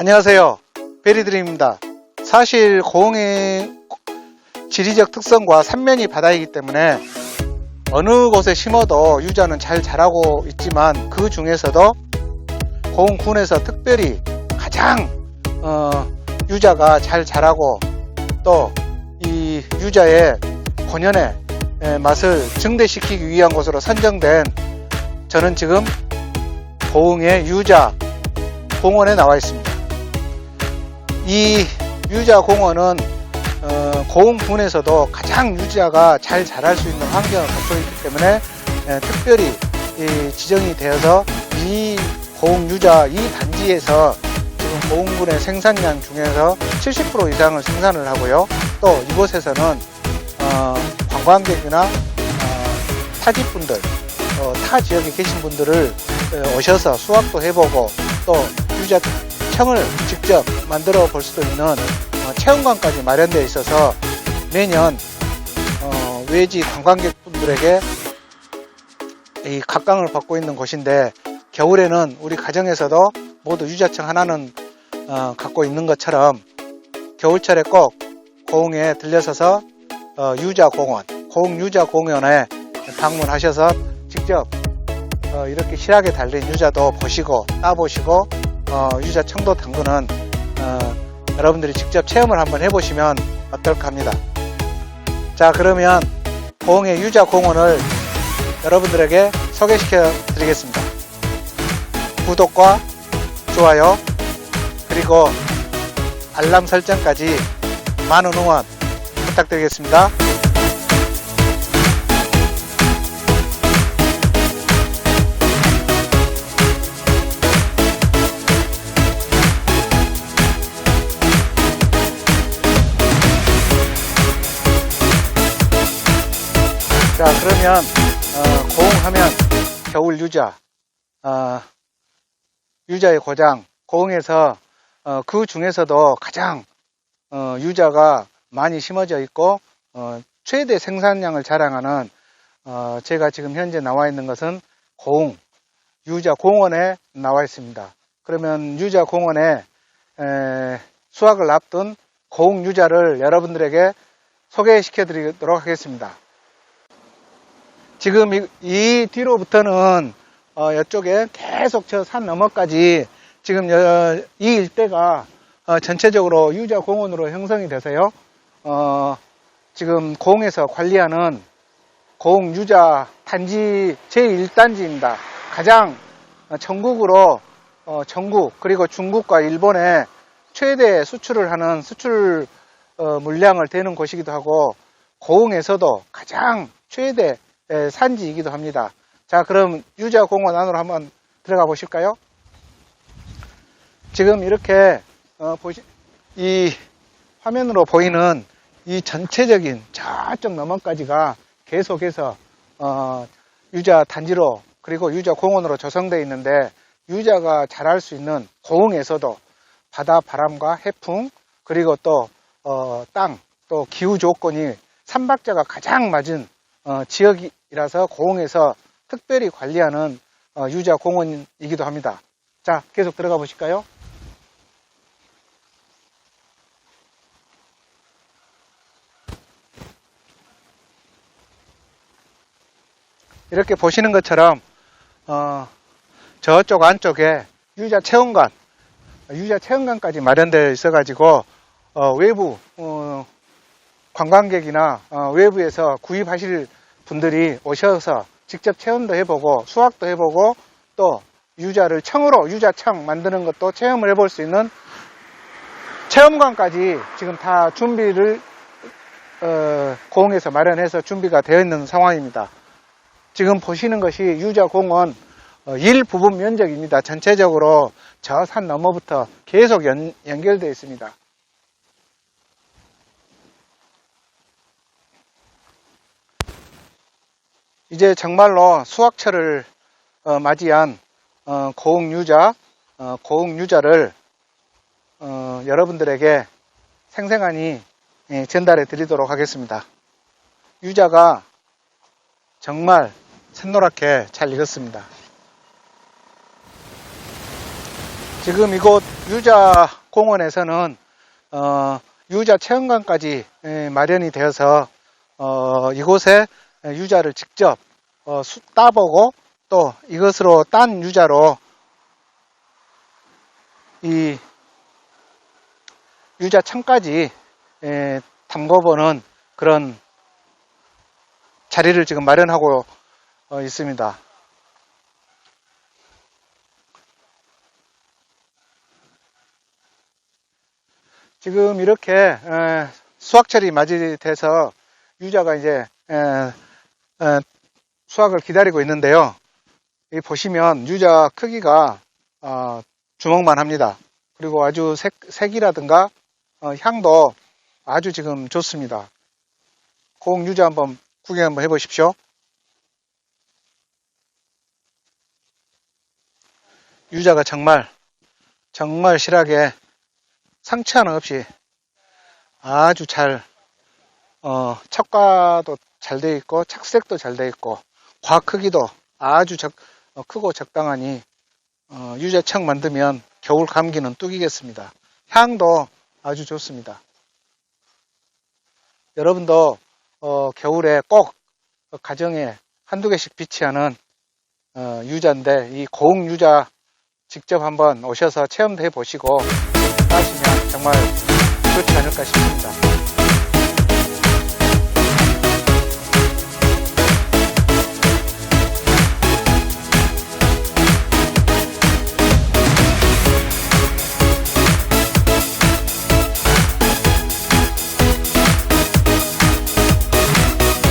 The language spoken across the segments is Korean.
안녕하세요. 베리드림입니다. 사실 고흥의 지리적 특성과 삼면이 바다이기 때문에 어느 곳에 심어도 유자는 잘 자라고 있지만 그 중에서도 고흥군에서 특별히 가장 어, 유자가 잘 자라고 또 이 유자의 본연의 에, 맛을 증대시키기 위한 곳으로 선정된 저는 지금 고흥의 유자 공원에 나와 있습니다. 이 유자 공원은 어, 고흥군에서도 가장 유자가 잘 자랄 수 있는 환경을 갖고 있기 때문에 에, 특별히 이 지정이 되어서 이 고흥 유자 이 단지에서 지금 고흥군의 생산량 중에서 70% 이상을 생산을 하고요. 또 이곳에서는 어, 관광객이나 어, 타지분들, 어, 타 지역에 계신 분들을 에, 오셔서 수확도 해보고 또 유자 청을 직 접 만들어 볼 수도 있는 어, 체험관까지 마련되어 있어서 매년 어, 외지 관광객분들에게 이 각광을 받고 있는 곳인데 겨울에는 우리 가정에서도 모두 유자청 하나는 어, 갖고 있는 것처럼 겨울철에 꼭 고흥에 들려서서 어, 유자공원, 고흥 유자공원에 방문하셔서 직접 어, 이렇게 실하게 달린 유자도 보시고 따보시고 어, 유자 청도 당구는 어, 여러분들이 직접 체험을 한번 해보시면 어떨까 합니다. 자 그러면 고흥의 유자 공원을 여러분들에게 소개시켜 드리겠습니다. 구독과 좋아요 그리고 알람 설정까지 많은 응원 부탁드리겠습니다. 자 그러면 어, 고흥하면 겨울 유자 어, 유자의 고장 고흥에서 어, 그 중에서도 가장 어, 유자가 많이 심어져 있고 어, 최대 생산량을 자랑하는 어, 제가 지금 현재 나와 있는 것은 고흥 유자 공원에 나와 있습니다. 그러면 유자 공원에 에, 수확을 앞둔 고흥 유자를 여러분들에게 소개시켜 드리도록 하겠습니다. 지금 이, 이 뒤로부터는 어, 이쪽에 계속 저 산 너머까지 지금 여- 이 일대가 어, 전체적으로 유자 공원으로 형성이 돼서요. 어, 지금 고흥에서 관리하는 고흥 유자 단지 제1단지입니다. 가장 어, 전국으로 어, 전국 그리고 중국과 일본에 최대 수출을 하는 수출 어, 물량을 대는 곳이기도 하고 고흥에서도 가장 최대 에, 산지이기도 합니다. 자, 그럼 유자 공원 안으로 한번 들어가 보실까요? 지금 이렇게 어, 보시 이 화면으로 보이는 이 전체적인 저쪽 너머까지가 계속해서 어, 유자 단지로 그리고 유자 공원으로 조성되어 있는데 유자가 자랄 수 있는 고흥에서도 바다 바람과 해풍 그리고 또 어, 땅, 또 기후 조건이 삼박자가 가장 맞은 어, 지역이 라서 고흥에서 특별히 관리하는 어, 유자 공원이기도 합니다. 자, 계속 들어가 보실까요? 이렇게 보시는 것처럼 어, 저쪽 안쪽에 유자 체험관, 유자 체험관까지 마련되어 있어가지고 어, 외부 어, 관광객이나 어, 외부에서 구입하실 분들이 오셔서 직접 체험도 해보고 수확도 해보고 또 유자를 청으로 유자청 만드는 것도 체험을 해볼 수 있는 체험관까지 지금 다 준비를 어, 고흥에서 마련해서 준비가 되어 있는 상황입니다. 지금 보시는 것이 유자공원 어, 일부분 면적입니다. 전체적으로 저 산 너머부터 계속 연, 연결되어 있습니다. 이제 정말로 수확철을 어, 맞이한 어, 고흥 유자, 어, 고흥 유자를 어, 여러분들에게 생생하니 예, 전달해 드리도록 하겠습니다. 유자가 정말 샛노랗게 잘 익었습니다. 지금 이곳 유자 공원에서는 어, 유자 체험관까지 예, 마련이 되어서 어, 이곳에 유자를 직접 어, 수- 따보고 또 이것으로 딴 유자로 이 유자청까지 예, 담궈보는 그런 자리를 지금 마련하고 어, 있습니다. 지금 이렇게 에, 수확철이 맞이돼서 유자가 이제 에, 에, 수확을 기다리고 있는데요. 여기 보시면 유자 크기가 어, 주먹만 합니다. 그리고 아주 색, 색이라든가 어, 향도 아주 지금 좋습니다. 고흥 유자 한번 구경 한번 해보십시오. 유자가 정말 정말 실하게 상처 하나 없이 아주 잘 어, 척과도 잘 되어 있고 착색도 잘 되어 있고 과 크기도 아주 적, 어, 크고 적당하니 어, 유자청 만들면 겨울 감기는 뚝이겠습니다. 향도 아주 좋습니다. 여러분도 어, 겨울에 꼭 가정에 한두 개씩 비치하는 어, 유자인데 이 고흥 유자 직접 한번 오셔서 체험도 해보시고 하시면 정말 좋지 않을까 싶습니다.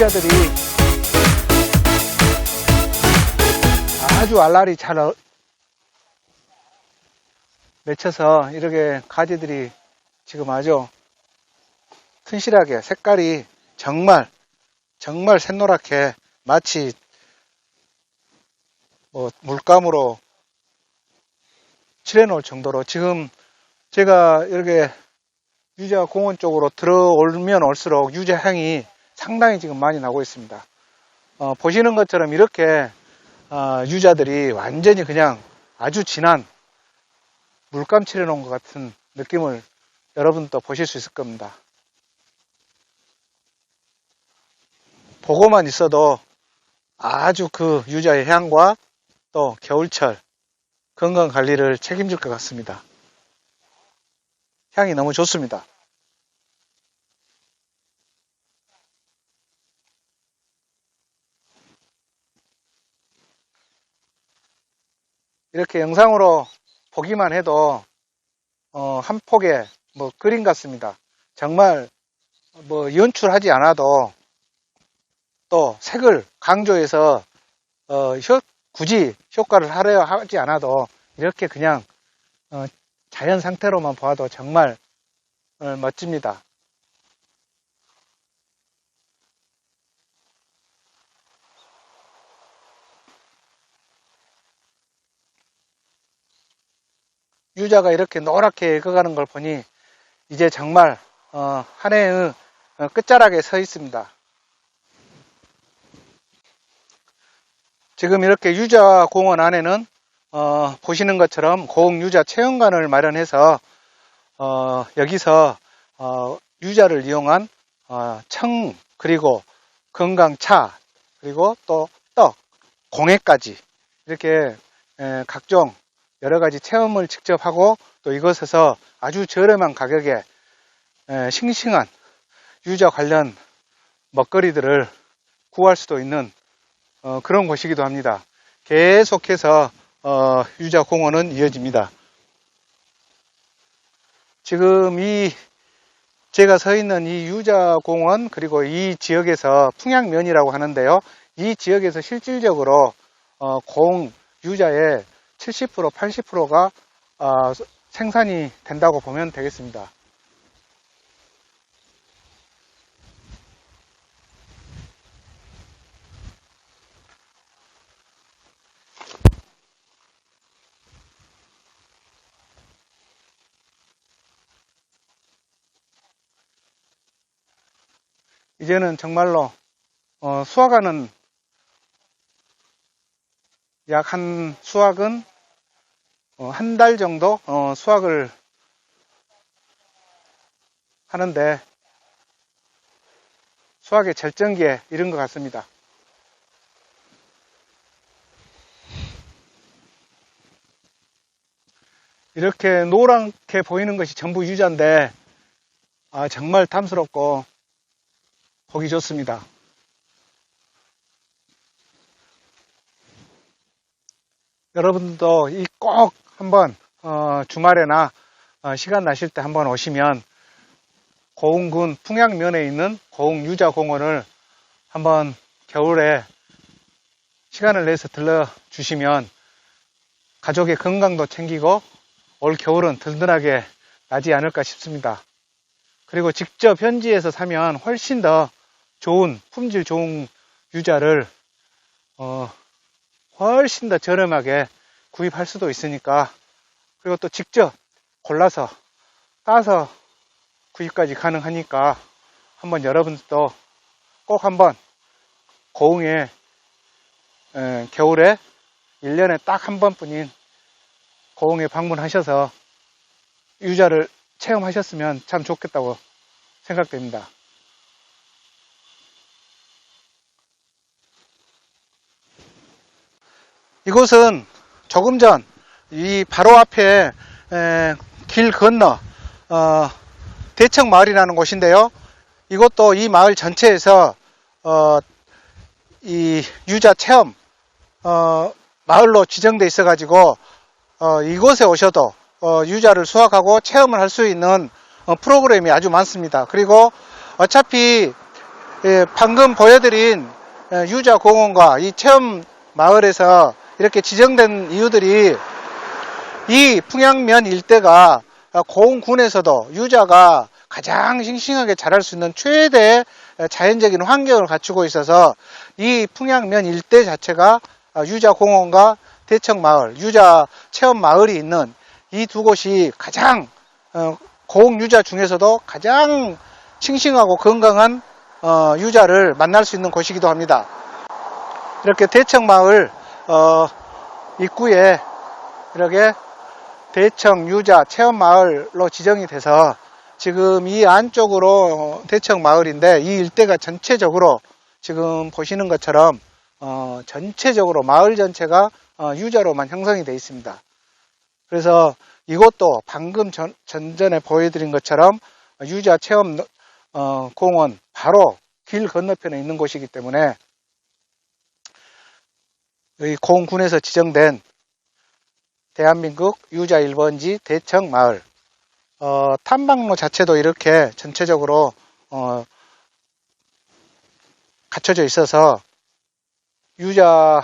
유자들이 아주 알알이 잘 어- 맺혀서 이렇게 가지들이 지금 아주 튼실하게 색깔이 정말 정말 샛노랗게 마치 뭐 물감으로 칠해 놓을 정도로 지금 제가 이렇게 유자 공원 쪽으로 들어오면 올수록 유자 향이 상당히 지금 많이 나고 있습니다. 어, 보시는 것처럼 이렇게 어, 유자들이 완전히 그냥 아주 진한 물감 칠해 놓은 것 같은 느낌을 여러분도 보실 수 있을 겁니다. 보고만 있어도 아주 그 유자의 향과 또 겨울철 건강 관리를 책임질 것 같습니다. 향이 너무 좋습니다. 이렇게 영상으로 보기만 해도 어, 한 폭의 뭐 그림 같습니다. 정말 뭐 연출하지 않아도 또 색을 강조해서 어, 효- 굳이 효과를 하려 하지 않아도 이렇게 그냥 어, 자연 상태로만 봐도 정말 어, 멋집니다. 유자가 이렇게 노랗게 익어가는 걸 보니 이제 정말 어, 한 해의 어, 끝자락에 서 있습니다. 지금 이렇게 유자 공원 안에는 어, 보시는 것처럼 고흥 유자 체험관을 마련해서 어, 여기서 어, 유자를 이용한 어, 청 그리고 건강차 그리고 또 떡 공예까지 이렇게 에, 각종 여러 가지 체험을 직접 하고 또 이곳에서 아주 저렴한 가격에 에, 싱싱한 유자 관련 먹거리들을 구할 수도 있는 어, 그런 곳이기도 합니다. 계속해서 어, 유자 공원은 이어집니다. 지금 이 제가 서 있는 이 유자 공원 그리고 이 지역에서 풍양면이라고 하는데요. 이 지역에서 실질적으로 어, 공 유자의 70% 80%가 어, 생산이 된다고 보면 되겠습니다. 이제는 정말로 어, 수확하는 약 한 수확은 한 달 정도 어, 수확을 하는데 수확의 절정기에 이른 것 같습니다. 이렇게 노랗게 보이는 것이 전부 유자인데 아, 정말 탐스럽고 보기 좋습니다. 여러분도 이 꼭 한번 어, 주말에나 어, 시간 나실 때 한번 오시면 고흥군 풍양면에 있는 고흥 유자공원을 한번 겨울에 시간을 내서 들러 주시면 가족의 건강도 챙기고 올 겨울은 든든하게 나지 않을까 싶습니다. 그리고 직접 현지에서 사면 훨씬 더 좋은 품질 좋은 유자를 어, 훨씬 더 저렴하게 구입할 수도 있으니까 그리고 또 직접 골라서 따서 구입까지 가능하니까 한번 여러분도 꼭 한번 고흥에 에, 겨울에 1년에 딱 한 번뿐인 고흥에 방문하셔서 유자를 체험하셨으면 참 좋겠다고 생각됩니다. 이곳은 조금 전 이 바로 앞에 에, 길 건너 어, 대청 마을이라는 곳인데요. 이것도 이 마을 전체에서 어, 이 유자 체험 어, 마을로 지정돼 있어 가지고 어, 이곳에 오셔도 어, 유자를 수확하고 체험을 할 수 있는 어, 프로그램이 아주 많습니다. 그리고 어차피 예, 방금 보여드린 예, 유자 공원과 이 체험 마을에서 이렇게 지정된 이유들이 이 풍양면 일대가 고흥군에서도 유자가 가장 싱싱하게 자랄 수 있는 최대 자연적인 환경을 갖추고 있어서 이 풍양면 일대 자체가 유자 공원과 대청 마을, 유자 체험 마을이 있는 이 두 곳이 가장 어, 고흥 유자 중에서도 가장 싱싱하고 건강한 어, 유자를 만날 수 있는 곳이기도 합니다. 이렇게 대청 마을 어, 입구에 이렇게 대청 유자 체험 마을로 지정이 돼서 지금 이 안쪽으로 대청 마을인데 이 일대가 전체적으로 지금 보시는 것처럼 어, 전체적으로 마을 전체가 어, 유자로만 형성이 되어 있습니다. 그래서 이것도 방금 전, 전에 보여드린 것처럼 유자 체험 어, 공원 바로 길 건너편에 있는 곳이기 때문에 이 공군에서 지정된 대한민국 유자 1번지 대청 마을. 어, 탐방로 자체도 이렇게 전체적으로 어, 갖춰져 있어서 유자로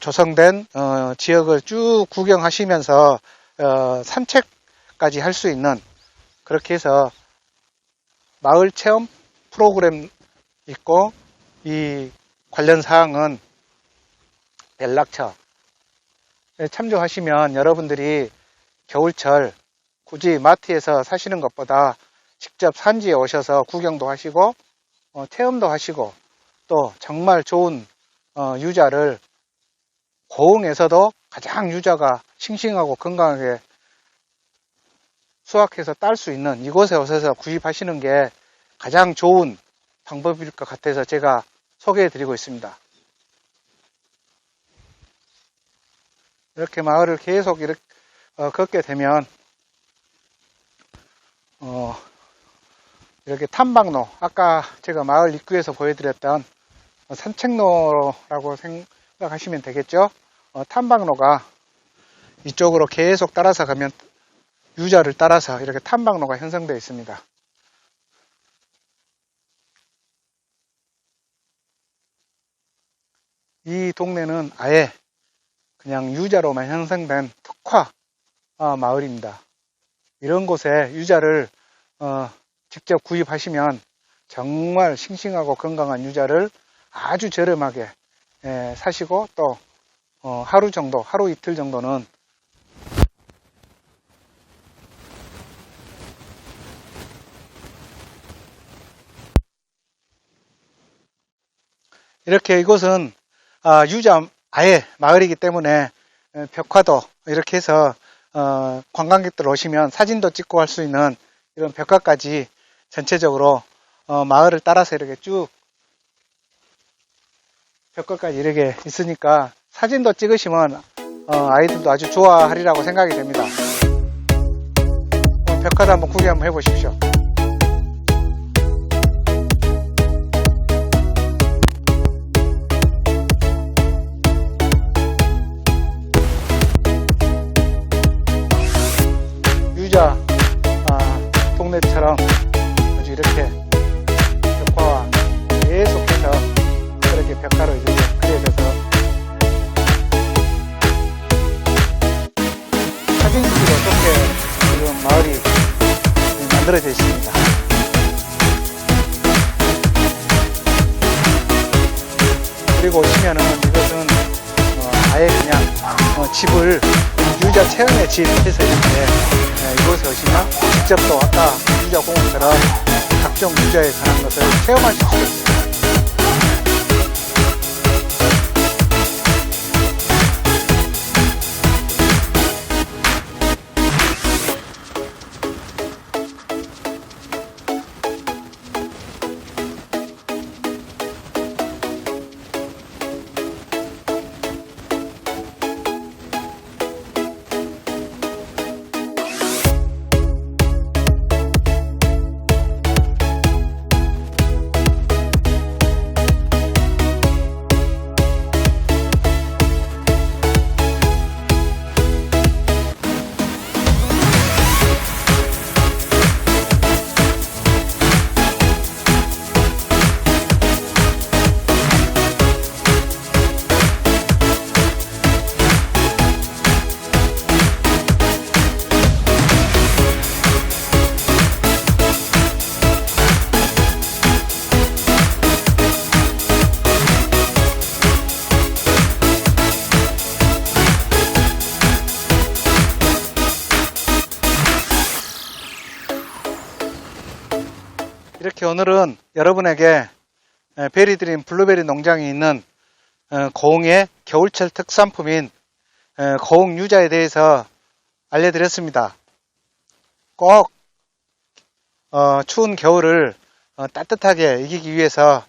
조성된 어, 지역을 쭉 구경하시면서 어, 산책까지 할 수 있는 그렇게 해서 마을 체험 프로그램 있고 이 관련 사항은 연락처. 참조하시면 여러분들이 겨울철 굳이 마트에서 사시는 것보다 직접 산지에 오셔서 구경도 하시고 어, 체험도 하시고 또 정말 좋은 어, 유자를 고흥에서도 가장 유자가 싱싱하고 건강하게 수확해서 딸 수 있는 이곳에 오셔서 구입하시는 게 가장 좋은 방법일 것 같아서 제가 소개해 드리고 있습니다. 이렇게 마을을 계속 이렇게 어, 걷게 되면 어, 이렇게 탐방로 아까 제가 마을 입구에서 보여드렸던 산책로라고 생각하시면 되겠죠 어, 탐방로가 이쪽으로 계속 따라서 가면 유자를 따라서 이렇게 탐방로가 형성되어 있습니다 이 동네는 아예 그냥 유자로만 형성된 특화 어, 마을입니다. 이런 곳에 유자를 어, 직접 구입하시면 정말 싱싱하고 건강한 유자를 아주 저렴하게 예, 사시고 또 어, 하루 정도, 하루 이틀 정도는 이렇게 이곳은 아, 유자 아예 마을이기 때문에 에, 벽화도 이렇게 해서 어, 관광객들 오시면 사진도 찍고 할 수 있는 이런 벽화까지 전체적으로 어, 마을을 따라서 이렇게 쭉 벽화까지 이렇게 있으니까 사진도 찍으시면 어, 아이들도 아주 좋아하리라고 생각이 됩니다. 어, 벽화도 한번 구경 한번 해보십시오. 오시면은 이것은 어, 아예 그냥 어, 집을 유자 체험의 집 해서 이렇게 예, 이곳에 오시면 직접 또 아까 유자 공원처럼 각종 유자에 관한 것을 체험하실 수 있습니다. 오늘은 여러분에게 에, 베리드림 블루베리 농장이 있는 어, 고흥의 겨울철 특산품인 에, 고흥 유자에 대해서 알려드렸습니다. 꼭 어, 추운 겨울을 어, 따뜻하게 이기기 위해서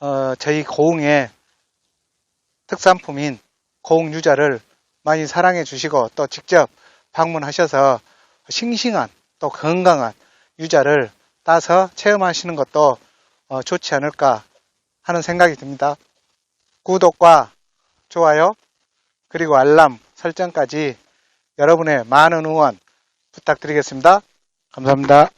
어, 저희 고흥의 특산품인 고흥 유자를 많이 사랑해 주시고 또 직접 방문하셔서 싱싱한 또 건강한 유자를 따서 체험하시는 것도 어, 좋지 않을까 하는 생각이 듭니다. 구독과 좋아요 그리고 알람 설정까지 여러분의 많은 응원 부탁드리겠습니다. 감사합니다.